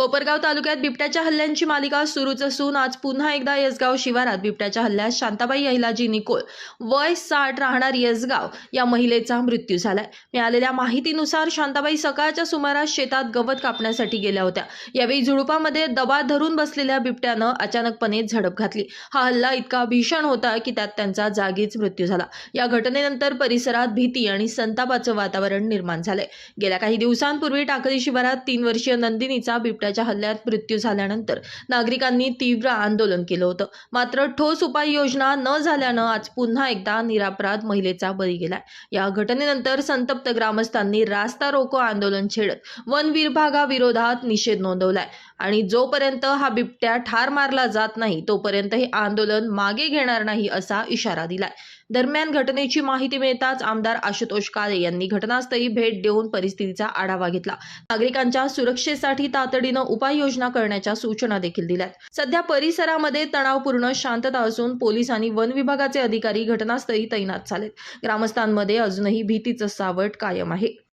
कोपरगाव तालुक्यात बिबट्याच्या हल्ल्यांची मालिका सुरूच असून आज पुन्हा एकदा येसगाव शिवारात बिबट्याच्या हल्ल्यात शांताबाई अहिलाजी निकोळ वय साठ राहणार येसगाव या महिलेचा मृत्यू झालाय. मिळालेल्या माहितीनुसार शांताबाई सकाळच्या सुमारास शेतात गवत कापण्यासाठी गेल्या होत्या. यावेळी झुडुपामध्ये दबा धरून बसलेल्या बिबट्यानं अचानकपणे झडप घातली. हा हल्ला इतका भीषण होता की त्यात त्यांचा जागीच मृत्यू झाला. या घटनेनंतर परिसरात भीती आणि संतापाचं वातावरण निर्माण झालंय. गेल्या काही दिवसांपूर्वी टाकळी शिवारात तीन वर्षीय नंदिनीचा बिबट्या बिबट्याच्या हल्ल्यात मृत्यू झाल्यानंतर नागरिकांनी तीव्र आंदोलन केलं होतं. मात्र ठोस उपाययोजना न झाल्यानं आज पुन्हा एकदा निरापराध महिलेचा बळी गेलाय. या घटनेनंतर संतप्त ग्रामस्थांनी रास्ता रोको आंदोलन छेडत वन विभागाविरोधात निषेध नोंदवलाय. आणि जोपर्यंत हा बिबट्या ठार मारला जात नाही तोपर्यंत हे आंदोलन मागे घेणार नाही असा इशारा दिलाय. दरम्यान घटनेची माहिती मिळताच आमदार आशुतोष काळे यांनी घटनास्थळी भेट देऊन परिस्थितीचा आढावा घेतला. नागरिकांच्या सुरक्षेसाठी तातडीनं उपाययोजना करण्याच्या सूचना देखील दिल्यात. सध्या परिसरामध्ये तणावपूर्ण शांतता असून पोलीस आणि वन विभागाचे अधिकारी घटनास्थळी तैनात झालेत. ग्रामस्थांमध्ये अजूनही भीतीचं सावट कायम आहे.